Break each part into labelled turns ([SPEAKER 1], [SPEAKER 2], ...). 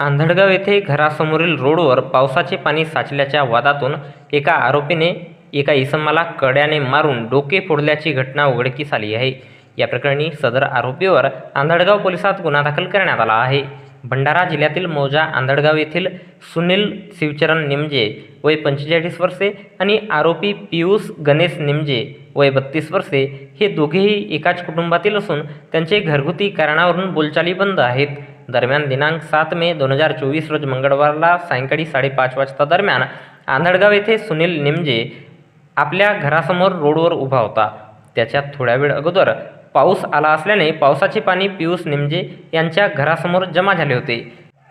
[SPEAKER 1] आंधळगाव येथे घरासमोरील रोडवर पावसाचे पाणी साचल्याच्या वादातून एका आरोपीने एका इसमाला कड्याने मारून डोके फोडल्याची घटना उघडकीस आली आहे. या प्रकरणी सदर आरोपीवर आंधळगाव पोलिसात गुन्हा दाखल करण्यात आला आहे. भंडारा जिल्ह्यातील मौजा आंधळगाव येथील सुनील शिवचरण निमजे वय पंचेचाळीस वर्षे आणि आरोपी पियुष गणेश निमजे वय बत्तीस वर्षे हे दोघेही एकाच कुटुंबातील असून त्यांचे घरगुती कारणावरून बोलचाली बंद आहेत. दरम्यान दिनांक सात मे दोन हजार चोवीस रोज मंगळवारला सायंकाळी साडेपाच वाजता दरम्यान आंधळगाव येथे सुनील निमजे आपल्या घरासमोर रोडवर उभा होता. त्याच्या थोड्या वेळ अगोदर पाऊस आला असल्याने पावसाचे पाणी पियुष निमजे यांच्या घरासमोर जमा झाले होते.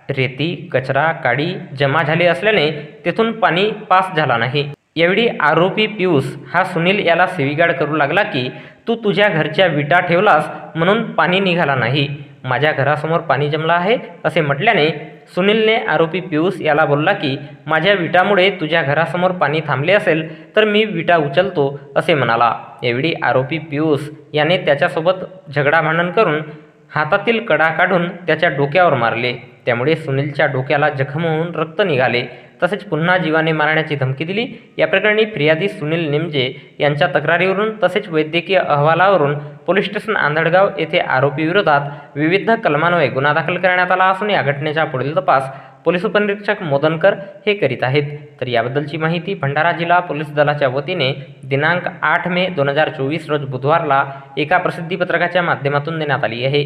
[SPEAKER 1] रेती कचरा काडी जमा झाली असल्याने तेथून पाणी पास झाला नाही. यावेळी आरोपी पियुष हा सुनील याला सेविगाड करू लागला की तू तुझ्या घरच्या विटा ठेवलास म्हणून पाणी निघाला नाही. माझ्या घरासमोर पाणी जमलं आहे असे म्हटल्याने सुनीलने आरोपी पियुष याला बोलला की माझ्या विटामुळे तुझ्या घरासमोर पाणी थांबले असेल तर मी विटा उचलतो असे म्हणाला. यावेळी आरोपी पियुष याने त्याच्यासोबत झगडा भांडण करून हातातील कडा काढून त्याच्या डोक्यावर मारले. त्यामुळे सुनीलच्या डोक्याला जखम होऊन रक्त निघाले. तसेच पुन्हा जीवाने मारण्याची धमकी दिली. या प्रकरणी फिर्यादी सुनील निमजे यांच्या तक्रारीवरून तसेच वैद्यकीय अहवालावरून पोलीस स्टेशन आंधळगाव येथे आरोपीविरोधात विविध कलमान्वये गुन्हा दाखल करण्यात आला असून या घटनेचा पुढील तपास पोलीस उपनिरीक्षक मोदनकर हे करीत आहेत. तर याबद्दलची माहिती भंडारा जिल्हा पोलीस दलाच्या वतीने दिनांक आठ मे दोन हजार चोवीस रोज बुधवारला एका प्रसिद्धीपत्रकाच्या माध्यमातून देण्यात आली आहे.